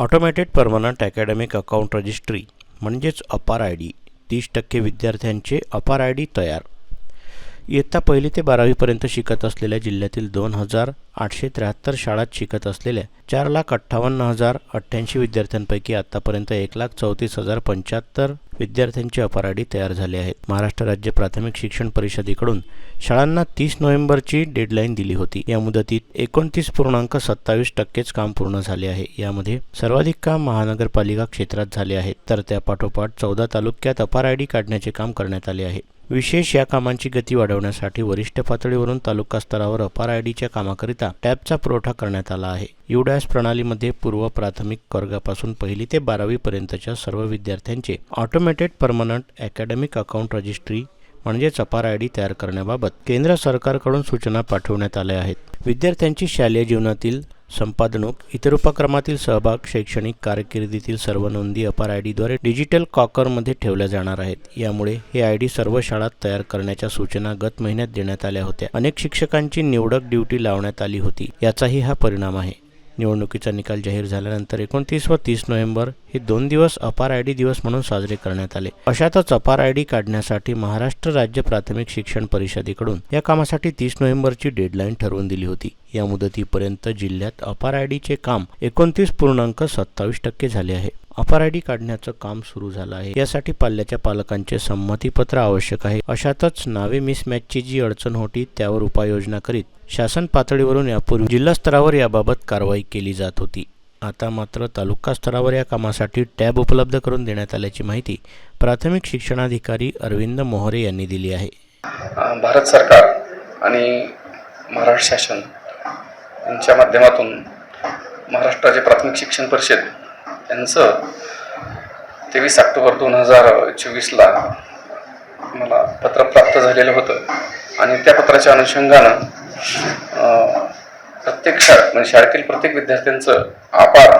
Automated permanent academic account registry म्हणजेच APAAR I D तीस टक्के विद्यार्थ्यांचे अपार आय डी तयार. इयत्ता पहिली ते बारावीपर्यंत शिकत असलेल्या जिल्ह्यातील दोन हजार आठशे त्र्याहत्तर शाळात शिकत असलेल्या चार लाख अठ्ठावन्न हजार अठ्ठ्याऐंशी विद्यार्थ्यांपैकी आत्तापर्यंत एक लाख चौतीस हजार पंच्याहत्तर विद्यार्थ्यांची अपार आय डी तयार झाली आहेत. महाराष्ट्र राज्य प्राथमिक शिक्षण परिषदेकडून शाळांना तीस नोव्हेंबरची डेडलाईन दिली होती. या मुदतीत एकोणतीस पूर्णांक सत्तावीस टक्केच काम पूर्ण झाले आहे. यामध्ये सर्वाधिक काम महानगरपालिका क्षेत्रात झाले आहे तर त्यापाठोपाठ चौदा तालुक्यात अपार आय डी काढण्याचे काम करण्यात आले आहे. विशेष या कामांची गती वाढवण्यासाठी वरिष्ठ पातळीवरून तालुका स्तरावर अपार आय डीच्या कामाकरिता टॅबचा पुरवठा करण्यात आला आहे. युडॅस प्रणालीमध्ये पूर्व प्राथमिक वर्गापासून पहिली ते बारावी पर्यंतच्या सर्व विद्यार्थ्यांचे automated permanent academic account registry म्हणजेच अपार आय डी तयार करण्याबाबत केंद्र सरकारकडून सूचना पाठवण्यात आल्या आहेत. विद्यार्थ्यांची शालेय जीवनातील संपादनूक इतर उपक्रमातील सहभाग शैक्षणिक कारकिर्दीतील सर्व नोंदी अपार आय डीद्वारे डिजिटल कॉकरमध्ये ठेवल्या जाणार आहेत. यामुळे हे आय डी सर्व शाळात तयार करण्याच्या सूचना गत महिन्यात देण्यात आल्या होत्या. अनेक शिक्षकांची निवडक ड्युटी लावण्यात आली होती. याचाही हा परिणाम आहे. निवडणुकीचा निकाल जाहीर झाल्यानंतर एकोणतीस व तीस नोव्हेंबर हे दोन दिवस अपार आय डी दिवस म्हणून साजरे करण्यात आले. अशातच अपार आय डी काढण्यासाठी महाराष्ट्र राज्य प्राथमिक शिक्षण परिषदेकडून या कामासाठी तीस नोव्हेंबरची डेडलाईन ठरवून दिली होती. या मुदतीपर्यंत जिल्ह्यात अपार आय डीचे काम एकोणतीस पूर्णांक सत्तावीस टक्के झाले आहे. अपार आय डी काढण्याचं काम सुरू झालं आहे. यासाठी पाल्याच्या पालकांचे संमतीपत्र आवश्यक आहे. अशातच नावे मिसमॅचची जी अडचण होती त्यावर उपाययोजना करीत शासन पातळीवरून यापूर्वी जिल्हा स्तरावर याबाबत कारवाई केली जात होती. आता मात्र तालुका स्तरावर या कामासाठी टॅब उपलब्ध करून देण्यात आल्याची माहिती प्राथमिक शिक्षणाधिकारी अरविंद मोहरे यांनी दिली आहे. भारत सरकार आणि महाराष्ट्र शासन यांच्या माध्यमातून महाराष्ट्राचे प्राथमिक शिक्षण परिषद यांचं तेवीस ऑक्टोबर दोन हजार चोवीसला मला पत्र प्राप्त झालेलं होतं. आणि त्या पत्राच्या अनुषंगानं प्रत्येक शाळा म्हणजे शाळेतील प्रत्येक विद्यार्थ्यांचं आपार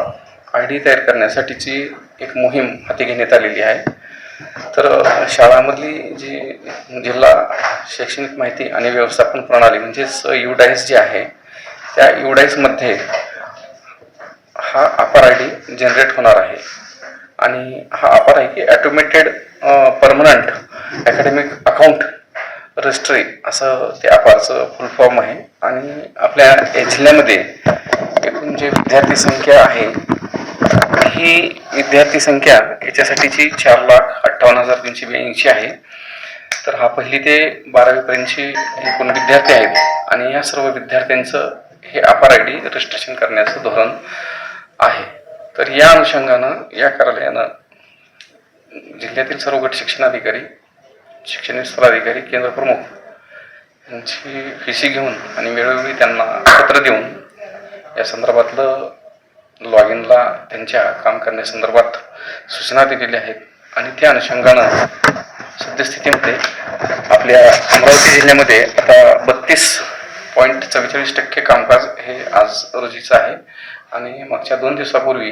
आय डी तयार करण्यासाठीची एक मोहीम हाती घेण्यात आलेली आहे. तर शाळामधली जी जिल्हा शैक्षणिक माहिती आणि व्यवस्थापन प्रणाली म्हणजेच युडाईस जी आहे त्या युडाईसमध्ये हा अपार आय डी जनरेट होणार आहे. आणि हा अपार आहे की automated permanent academic account registry असं ते अपारचं फुल फॉर्म आहे. आणि आपल्या जिल्ह्यामध्ये एकूण जे विद्यार्थी संख्या आहे ही विद्यार्थी संख्या याच्यासाठीची चार लाख अठ्ठावन्न हजार तीनशे ब्याऐंशी आहे. तर हा पहिली ते बारावीपर्यंतचे एकूण विद्यार्थी आहेत. आणि या सर्व विद्यार्थ्यांचं हे अपार आय डी रजिस्ट्रेशन करण्याचं धोरण आहे. तर या अनुषंगानं या कार्यालयानं जिल्ह्यातील सर्व गट शिक्षणाधिकारी शिक्षण स्तराधिकारी अधिकारी केंद्र प्रमुख यांची फिशी घेऊन आणि वेळोवेळी त्यांना पत्र देऊन या संदर्भातलं लॉग इनला त्यांच्या काम करण्यासंदर्भात सूचना दिलेल्या आहेत. आणि त्या अनुषंगानं सद्यस्थितीमध्ये आपल्या अमरावती जिल्ह्यामध्ये आता बत्तीस पॉईंट चव्वेचाळीस टक्के कामकाज हे आज रोजीचं आहे. आणि मागच्या दोन दिवसापूर्वी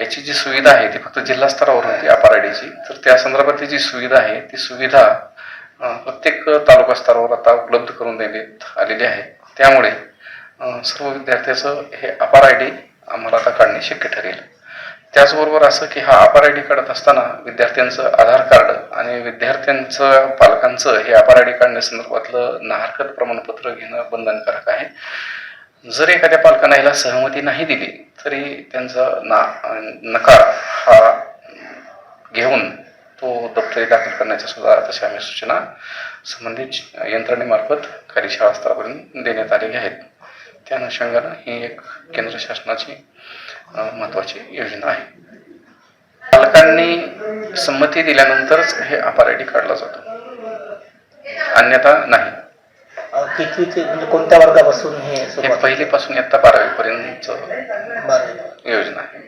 याची जी सुविधा आहे ती फक्त जिल्हा स्तरावर होती अपाराडीची तर त्या संदर्भातली जी सुविधा आहे ती सुविधा प्रत्येक तालुका स्तरावर आता उपलब्ध करून देण्यात आलेली आहे. त्यामुळे सर्व विद्यार्थ्याचं हे अपार आय डी आम्हाला आता काढणे शक्य ठरेल. त्याचबरोबर असं की हा अपार आय डी काढत असताना विद्यार्थ्यांचं आधार कार्ड आणि विद्यार्थ्यांचं पालकांचं हे अपार आय डी काढण्यासंदर्भातलं नाहरकत प्रमाणपत्र घेणं बंधनकारक आहे. जर एखाद्या पालकांना याला सहमती नाही दिली तरी त्यांचा ना नकार हा घेऊन तो दप्तरी दाखल करण्याच्या सुद्धा तशा आम्ही सूचना संबंधित यंत्रणेमार्फत कार्यशाळा स्तरापर्यंत देण्यात आलेल्या आहेत. त्या अनुषंगानं ही एक केंद्र शासनाची महत्वाची महत्त्वाची योजना आहे. पालकांनी संमती दिल्यानंतरच हे आपार आय डी काढला जातो. अन्यथा नाही. अ, किती ते म्हणजे कोणत्या वर्गापासून हे हे सुरुवात पहिलीपासून इयत्ता बारावीपर्यंत बरं योजना आहे.